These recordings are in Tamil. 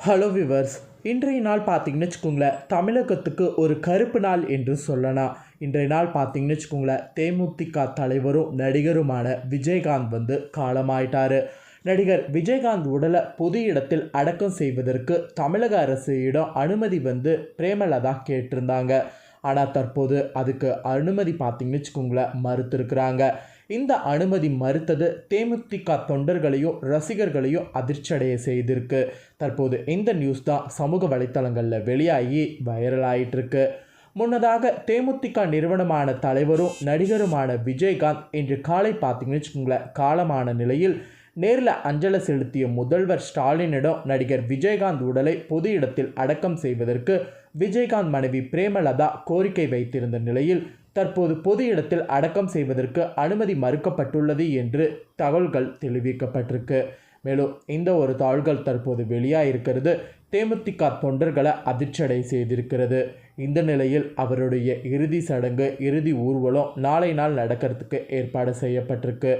ஹலோ விவர்ஸ் இன்றைய நாள் பார்த்தீங்கன்னு வச்சுக்கோங்களேன் தமிழகத்துக்கு ஒரு கருப்பு நாள் என்று சொல்லலாம். இன்றைய நாள் பார்த்தீங்கன்னு வச்சுக்கோங்களேன் தேமுதிக தலைவரும் நடிகருமான விஜயகாந்த் வந்து காலமாயிட்டார். நடிகர் விஜயகாந்த் உடலை பொது இடத்தில் அடக்கம் செய்வதற்கு தமிழக அரசிடம் அனுமதி வந்து பிரேமலதா கேட்டிருந்தாங்க. ஆனால் தற்போது அதுக்கு அனுமதி பார்த்தீங்கன்னு வச்சுக்கோங்களேன் மறுத்திருக்கிறாங்க. இந்த அனுமதி மறுத்தது தேமுதிக தொண்டர்களையும் ரசிகர்களையும் அதிர்ச்சியடைய செய்திருக்கு. தற்போது இந்த நியூஸ் தான் சமூக வலைத்தளங்களில் வெளியாகி வைரல் இருக்கு முன்னதாக தேமுதிக நிறுவனமான தலைவரும் நடிகருமான விஜயகாந்த் இன்று காலை பார்த்தீங்கன்னு வச்சுக்கோங்களேன் காலமான நிலையில் நேரில் அஞ்சலி செலுத்திய முதல்வர் ஸ்டாலினிடம் நடிகர் விஜயகாந்த் உடலை பொது இடத்தில் அடக்கம் செய்வதற்கு விஜயகாந்த் மனைவி பிரேமலதா கோரிக்கை வைத்திருந்த நிலையில் தற்போது பொது இடத்தில் அடக்கம் செய்வதற்கு அனுமதி மறுக்கப்பட்டுள்ளது என்று தகவல்கள் தெரிவிக்கப்பட்டிருக்கு. மேலும் இந்த ஒரு தாள்கள் தற்போது வெளியாயிருக்கிறது. தேமுதிக தொண்டர்களை அதிர்ச்சடை செய்திருக்கிறது. இந்த நிலையில் அவருடைய இறுதி சடங்கு இறுதி ஊர்வலம் நாளை நாள் நடக்கிறதுக்கு ஏற்பாடு செய்யப்பட்டிருக்கு.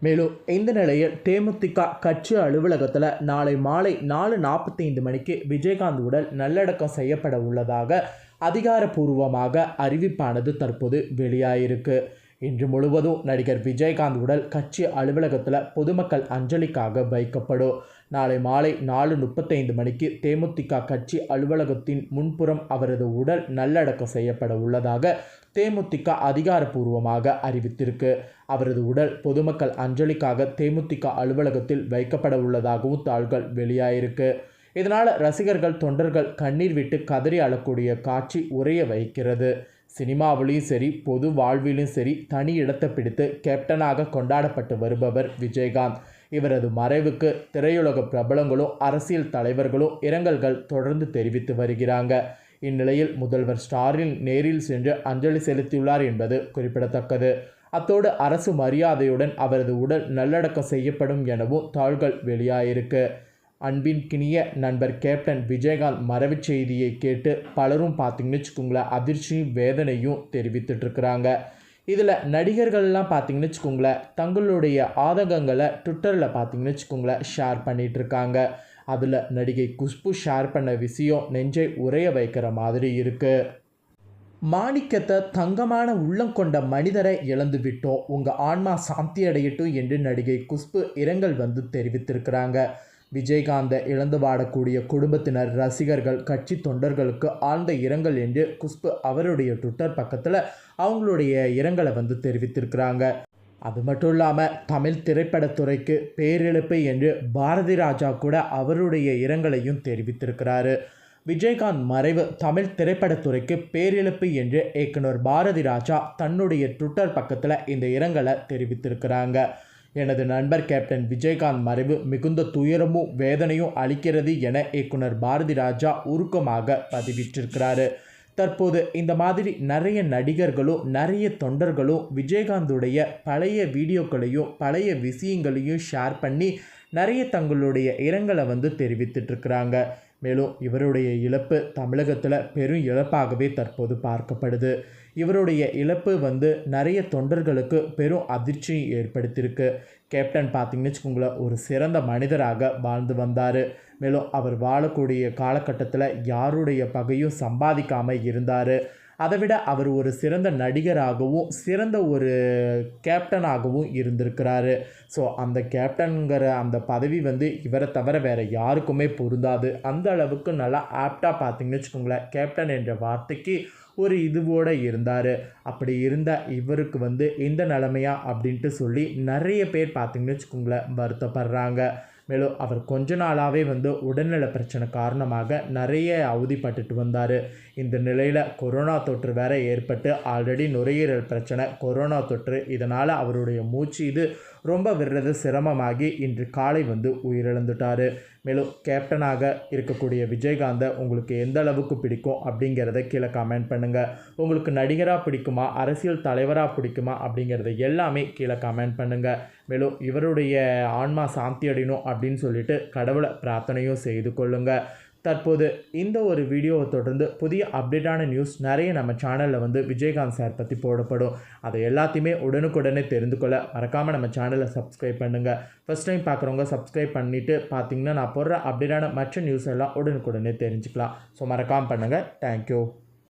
மேலும் இந்த நிலையில் தேமுதிக கட்சி அலுவலகத்தில் நாளை மாலை நாலு நாற்பத்தைந்து மணிக்கு விஜயகாந்த் உடல் நல்லடக்கம் செய்யப்பட உள்ளதாக அதிகாரப்பூர்வமாக அறிவிப்பானது தற்போது வெளியாயிருக்கு. இன்று முழுவதும் நடிகர் விஜயகாந்த் உடல் கட்சி அலுவலகத்தில் பொதுமக்கள் அஞ்சலிக்காக வைக்கப்படும். நாளை மாலை நாலு முப்பத்தைந்து மணிக்கு தேமுதிக கட்சி அலுவலகத்தின் முன்புறம் அவரது உடல் நல்லடக்கம் செய்யப்பட உள்ளதாக தேமுதிக அதிகாரப்பூர்வமாக அறிவித்திருக்கு. அவரது உடல் பொதுமக்கள் அஞ்சலிக்காக தேமுதிக அலுவலகத்தில் வைக்கப்பட உள்ளதாகவும் தாள்கள் வெளியாயிருக்கு. இதனால் ரசிகர்கள் தொண்டர்கள் கண்ணீர் விட்டு கதறி அழக்கூடிய காட்சி உரைய வைக்கிறது. சினிமாவிலையும் சரி பொது வாழ்விலும் சரி தனி இடத்தை பிடித்து கேப்டனாக கொண்டாடப்பட்டு வருபவர் விஜயகாந்த். இவரது மறைவுக்கு திரையுலக பிரபலங்களும் அரசியல் தலைவர்களும் இரங்கல்கள் தொடர்ந்து தெரிவித்து வருகிறாங்க. இந்நிலையில் முதல்வர் ஸ்டாலின் நேரில் சென்று அஞ்சலி செலுத்தியுள்ளார் என்பது குறிப்பிடத்தக்கது. அத்தோடு அரசு மரியாதையுடன் அவரது உடல் நல்லடக்கம் செய்யப்படும் எனவும் தாள்கள் வெளியாயிருக்கு. அன்பின் கிணிய நண்பர் கேப்டன் விஜயகாந்த் மரவு செய்தியை கேட்டு பலரும் பார்த்தீங்கன்னு வச்சுக்கோங்களேன் அதிர்ச்சியும் வேதனையும் தெரிவித்துட்ருக்குறாங்க இதில் நடிகர்கள்லாம் பார்த்தீங்கன்னு வச்சுக்கோங்களேன் தங்களுடைய ஆதங்கங்களை ட்விட்டரில் பார்த்தீங்கன்னு வச்சுக்கோங்களேன் ஷேர் பண்ணிகிட்ருக்காங்க அதில் நடிகை குஷ்பு ஷேர் பண்ண விஷயம் நெஞ்சை உரைய வைக்கிற மாதிரி இருக்குது மாணிக்கத்தை தங்கமான உள்ளம் கொண்ட மனிதரை இழந்து விட்டோம். உங்கள் ஆன்மா சாந்தி அடையட்டும் என்று நடிகை குஷ்பு இரங்கல் வந்து தெரிவித்திருக்கிறாங்க. விஜயகாந்தை இழந்து வாடக்கூடிய குடும்பத்தினர் ரசிகர்கள் கட்சி தொண்டர்களுக்கு ஆழ்ந்த இரங்கல் என்று குஷ்பு அவருடைய ட்விட்டர் பக்கத்தில் அவங்களுடைய இரங்கலை வந்து தெரிவித்திருக்கிறாங்க. அது மட்டும் இல்லாமல் தமிழ் திரைப்படத்துறைக்கு பேரிழப்பு என்று பாரதி ராஜா கூட அவருடைய இரங்கலையும் தெரிவித்திருக்கிறாரு. விஜயகாந்த் மறைவு தமிழ் திரைப்படத்துறைக்கு பேரிழப்பு என்று இயக்குனர் பாரதி ராஜா தன்னுடைய ட்விட்டர் பக்கத்தில் இந்த இரங்கலை தெரிவித்திருக்கிறாங்க. எனது நண்பர் கேப்டன் விஜயகாந்த் மறைவு மிகுந்த துயரமும் வேதனையும் அளிக்கிறது என இயக்குனர் பாரதி ராஜா உருக்கமாக பதிவிட்டிருக்கிறாரு. தற்போது இந்த மாதிரி நிறைய நடிகர்களும் நிறைய தொண்டர்களும் விஜயகாந்துடைய பழைய வீடியோக்களையும் பழைய விஷயங்களையும் ஷேர் பண்ணி நிறைய தங்களுடைய இரங்கலை வந்து தெரிவித்துட்ருக்குறாங்க மேலும் இவருடைய இழப்பு தமிழகத்தில் பெரும் இழப்பாகவே தற்போது பார்க்கப்படுது. இவருடைய இழப்பு வந்து நிறைய தொண்டர்களுக்கு பெரும் அதிர்ச்சியை ஏற்படுத்தியிருக்கு. கேப்டன் பார்த்திங்கன்னு வச்சுக்கோங்களேன் ஒரு சிறந்த மனிதராக வாழ்ந்து வந்தார். மேலும் அவர் வாழக்கூடிய காலகட்டத்தில் யாருடைய பகையும் சம்பாதிக்காமல் இருந்தார். அதை விட அவர் ஒரு சிறந்த நடிகராகவும் சிறந்த ஒரு கேப்டனாகவும் இருந்திருக்கிறாரு. ஸோ அந்த கேப்டனுங்கிற அந்த பதவி வந்து இவரை தவிர வேறு யாருக்குமே பொருந்தாது. அந்த அளவுக்கு நல்லா ஆப்டாக பார்த்தீங்கன்னு வச்சுக்கோங்களேன் கேப்டன் என்ற வார்த்தைக்கு ஒரு இதுவோடு இருந்தார். அப்படி இருந்த இவருக்கு வந்து இந்த நிலமையா அப்படின்ட்டு சொல்லி நிறைய பேர் பார்த்திங்கன்னு வச்சுக்கோங்களேன் வருத்தப்படுறாங்க. மேலும் அவர் கொஞ்ச நாளாகவே வந்து உடல்நல பிரச்சனை காரணமாக நிறைய அவதிப்பட்டுட்டு வந்தார். இந்த நிலையில் கொரோனா தொற்று வேற ஏற்பட்டு ஆல்ரெடி நுரையீரல் பிரச்சனை கொரோனா தொற்று இதனால் அவருடைய மூச்சு இது ரொம்ப விடுறது சிரமமாகி இன்று காலை வந்து உயிரிழந்துட்டார். மேலும் கேப்டனாக இருக்கக்கூடிய விஜயகாந்தை உங்களுக்கு எந்த அளவுக்கு பிடிக்கும் அப்படிங்கிறத கீழே கமெண்ட் பண்ணுங்கள் உங்களுக்கு நடிகராக பிடிக்குமா அரசியல் தலைவராக பிடிக்குமா அப்படிங்கிறத எல்லாமே கீழே கமெண்ட் பண்ணுங்கள் மேலும் இவருடைய ஆன்மா சாந்தி அடையணும் அப்படின்னு சொல்லிட்டு கடவுளை பிரார்த்தனையும் செய்து கொள்ளுங்கள் தற்போது இந்த ஒரு வீடியோவை தொடர்ந்து புதிய அப்டேட்டான நியூஸ் நிறைய நம்ம சேனலில் வந்து விஜயகாந்த் சார் பற்றி போடப்படும். அதை எல்லாத்தையுமே உடனுக்குடனே தெரிந்து கொள்ள மறக்காமல் நம்ம சேனலை சப்ஸ்கிரைப் பண்ணுங்கள் ஃபஸ்ட் டைம் பார்க்குறவங்க சப்ஸ்கிரைப் பண்ணிவிட்டு பார்த்தீங்கன்னா நான் போடுற அப்டேட்டான மற்ற நியூஸ் எல்லாம் உடனுக்குடனே தெரிஞ்சுக்கலாம். ஸோ மறக்காமல் பண்ணுங்கள் தேங்க்யூ